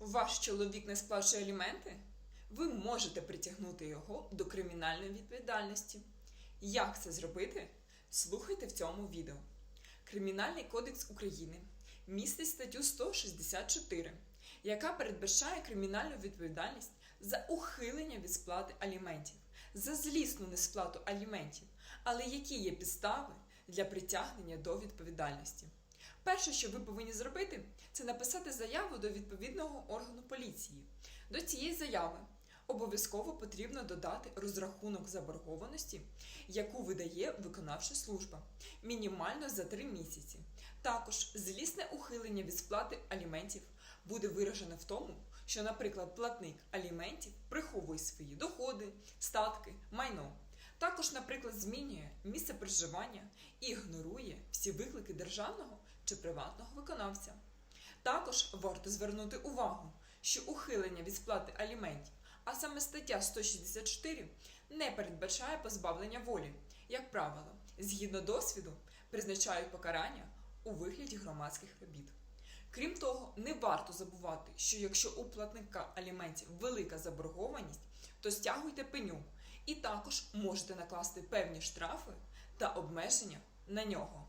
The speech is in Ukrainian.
Ваш чоловік не сплачує аліменти? Ви можете притягнути його до кримінальної відповідальності. Як це зробити? Слухайте в цьому відео. Кримінальний кодекс України містить статтю 164, яка передбачає кримінальну відповідальність за ухилення від сплати аліментів, за злісну несплату аліментів, але які є підстави для притягнення до відповідальності. Перше, що ви повинні зробити, це написати заяву до відповідного органу поліції. До цієї заяви обов'язково потрібно додати розрахунок заборгованості, яку видає виконавча служба, мінімально за 3 місяці. Також злісне ухилення від сплати аліментів буде виражене в тому, що, наприклад, платник аліментів приховує свої доходи, статки, майно. Також, наприклад, змінює місце проживання і ігнорує всі виклики державного чи приватного виконавця. Також варто звернути увагу, що ухилення від сплати аліментів, а саме стаття 164, не передбачає позбавлення волі. Як правило, згідно досвіду, призначають покарання у вигляді громадських робіт. Крім того, не варто забувати, що якщо у платника аліментів велика заборгованість, то стягуйте пеню і також можете накласти певні штрафи та обмеження на нього.